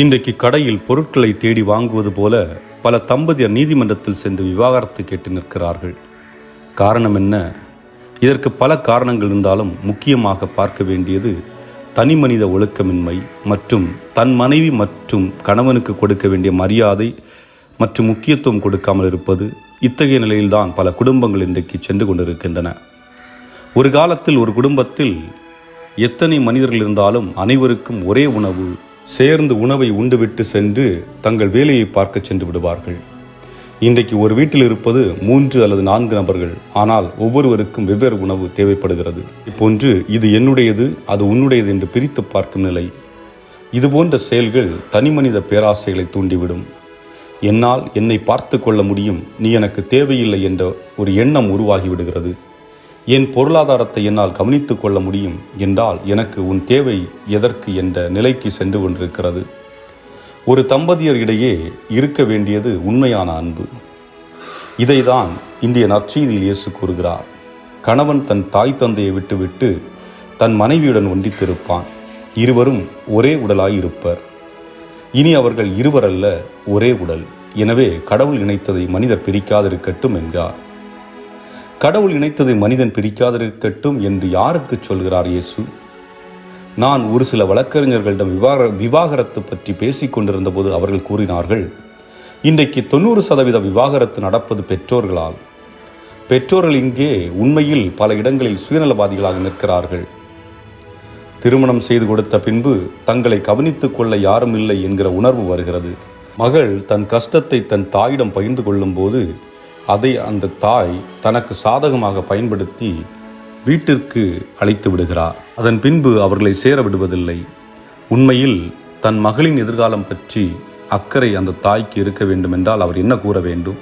இன்றைக்கு கடையில் பொருட்களை தேடி வாங்குவது போல பல தம்பதியர் நீதிமன்றத்தில் சென்று விவாகரத்து கேட்டு நிற்கிறார்கள். காரணம் என்ன? இதற்கு பல காரணங்கள் இருந்தாலும் முக்கியமாக பார்க்க வேண்டியது தனிமனித ஒழுக்கமின்மை மற்றும் தன் மனைவி மற்றும் கணவனுக்கு கொடுக்க வேண்டிய மரியாதை மற்றும் முக்கியத்துவம் கொடுக்காமல் இருப்பது இத்தகைய நிலையில்தான் பல குடும்பங்கள் இன்றைக்கு சென்று கொண்டிருக்கின்றன. ஒரு காலத்தில் ஒரு குடும்பத்தில் எத்தனை மனிதர்கள் இருந்தாலும் அனைவருக்கும் ஒரே உணவு சேர்ந்து உணவை உண்டுவிட்டு சென்று தங்கள் வேலையை பார்க்க சென்று விடுவார்கள். இன்றைக்கு ஒரு வீட்டில் இருப்பது மூன்று அல்லது நான்கு நபர்கள். ஆனால் ஒவ்வொருவருக்கும் வெவ்வேறு உணவு தேவைப்படுகிறது. இப்போன்று இது என்னுடையது அது உன்னுடையது என்று பிரித்து பார்க்கும் நிலை. இதுபோன்ற செயல்கள் தனிமனித பேராசைகளை தூண்டிவிடும். என்னால் என்னை பார்த்து கொள்ள முடியும் நீ எனக்கு தேவையில்லை என்ற ஒரு எண்ணம் உருவாகிவிடுகிறது. என் பொருளாதாரத்தை என்னால் கவனித்துக் கொள்ள முடியும் என்றால் எனக்கு உன் தேவை எதற்கு என்ற நிலைக்கு சென்று கொண்டிருக்கிறது. ஒரு தம்பதியர் இடையே இருக்க வேண்டியது உண்மையான அன்பு. இதைதான் இந்திய நற்செய்தியில் இயேசு கூறுகிறார். கணவன் தன் தாய் தந்தையை விட்டுவிட்டு தன் மனைவியுடன் ஒன்றித்திருப்பான். இருவரும் ஒரே உடலாயிருப்பர் இனி அவர்கள் இருவரல்ல ஒரே உடல். எனவே கடவுள் இணைத்ததை மனிதர் பிரிக்காதிருக்கட்டும் என்றார். கடவுள் இணைத்ததை மனிதன் பிரிக்காதிருக்கட்டும் என்று யாருக்கு சொல்கிறார் இயேசு? நான் ஒரு சில வழக்கறிஞர்களிடம் விவாக விவாகரத்து பற்றி பேசிக் கொண்டிருந்த போது அவர்கள் கூறினார்கள் இன்றைக்கு தொண்ணூறு சதவீத விவாகரத்து நடப்பது பெற்றோர்களால். பெற்றோர்கள் இங்கே உண்மையில் பல இடங்களில் சுயநலவாதிகளாக நிற்கிறார்கள். திருமணம் செய்து கொடுத்த பின்பு தங்களை கவனித்துக் கொள்ள யாரும் இல்லை என்கிற உணர்வு வருகிறது. மகள் தன் கஷ்டத்தை தன் தாயிடம் பகிர்ந்து கொள்ளும்போது அதை அந்த தாய் தனக்கு சாதகமாக பயன்படுத்தி வீட்டிற்கு அழைத்து விடுகிறார். அதன் பின்பு அவர்களை சேர விடுவதில்லை. உண்மையில் தன் மகளின் எதிர்காலம் பற்றி அக்கறை அந்த தாய்க்கு இருக்க வேண்டுமென்றால் அவர் என்ன கூற வேண்டும்?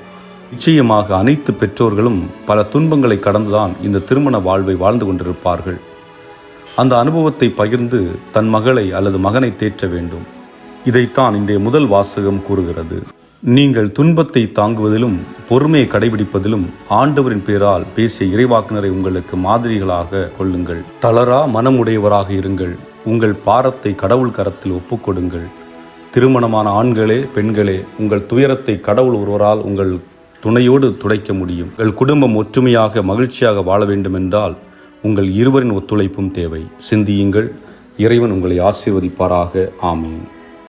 நிச்சயமாக அனைத்து பெற்றோர்களும் பல துன்பங்களை கடந்துதான் இந்த திருமண வாழ்வை வாழ்ந்து கொண்டிருப்பார்கள். அந்த அனுபவத்தை பகிர்ந்து தன் மகளை அல்லது மகனை தேற்ற வேண்டும். இதைத்தான் இன்றைய முதல் வாசகம் கூறுகிறது. நீங்கள் துன்பத்தை தாங்குவதிலும் பொறுமையை கடைபிடிப்பதிலும் ஆண்டவரின் பேரால் பேசிய இறைவாக்குனரை உங்களுக்கு மாதிரிகளாக கொள்ளுங்கள். தளரா மனமுடையவராக இருங்கள். உங்கள் பாரத்தை கடவுள் கரத்தில் ஒப்புக்கொடுங்கள். திருமணமான ஆண்களே பெண்களே உங்கள் துயரத்தை கடவுள் ஒருவரால் உங்கள் துணையோடு துடைக்க முடியும். உங்கள் குடும்பம் ஒற்றுமையாக மகிழ்ச்சியாக வாழ வேண்டுமென்றால் உங்கள் இருவரின் ஒத்துழைப்பும் தேவை. சிந்தியுங்கள். இறைவன் உங்களை ஆசீர்வதிப்பாராக. ஆமேன்.